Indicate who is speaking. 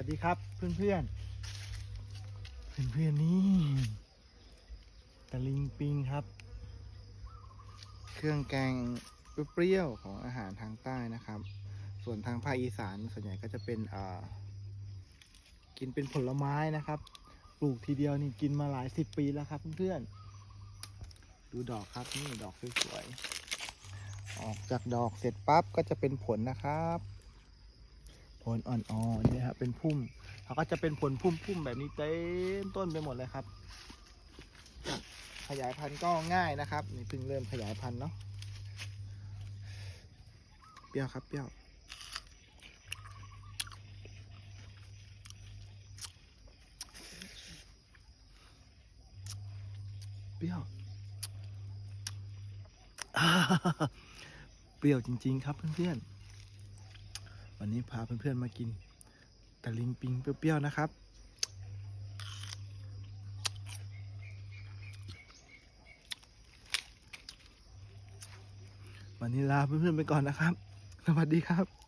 Speaker 1: วัสดีครับเพื่อนเพื่อนเพื่อนเพื่อนๆนี่ตะลิงปิงครับ เครื่องแกงเปรี้ยวของอาหารทางใต้นะครับ ส่วนทางภาคอีสานส่วนใหญ่ก็จะเป็นอ่ากินเป็นผลไม้นะครับ ปลูกทีเดียวนี่กินมาหลายสิบปีแล้วครับเพื่อนๆดูดอกครับนี่ดอกสวยๆออกจากดอกเสร็จปั๊บก็จะเป็นผลนะครับ ลอ่อนๆเนี่ยครับเป็นพุ่มเขาก็จะเป็นผลพุ่มๆแบบนี้เต็มต้นไปหมดเลยครับ ขยายพันธุ์ก็ง่ายนะครับนี่เพิ่งเริ่มขยายพันธุ์เนาะเปรี้ยวครับเปรี้ยวเปรี้ยวเปรี้ยวจริง ๆ ครับเพื่อนๆ วันนี้พาเพื่อนๆมากินตะลิงปิงเปรี้ยวๆนะครับ วันนี้ลาเพื่อนๆไปก่อนนะครับ สวัสดีครับ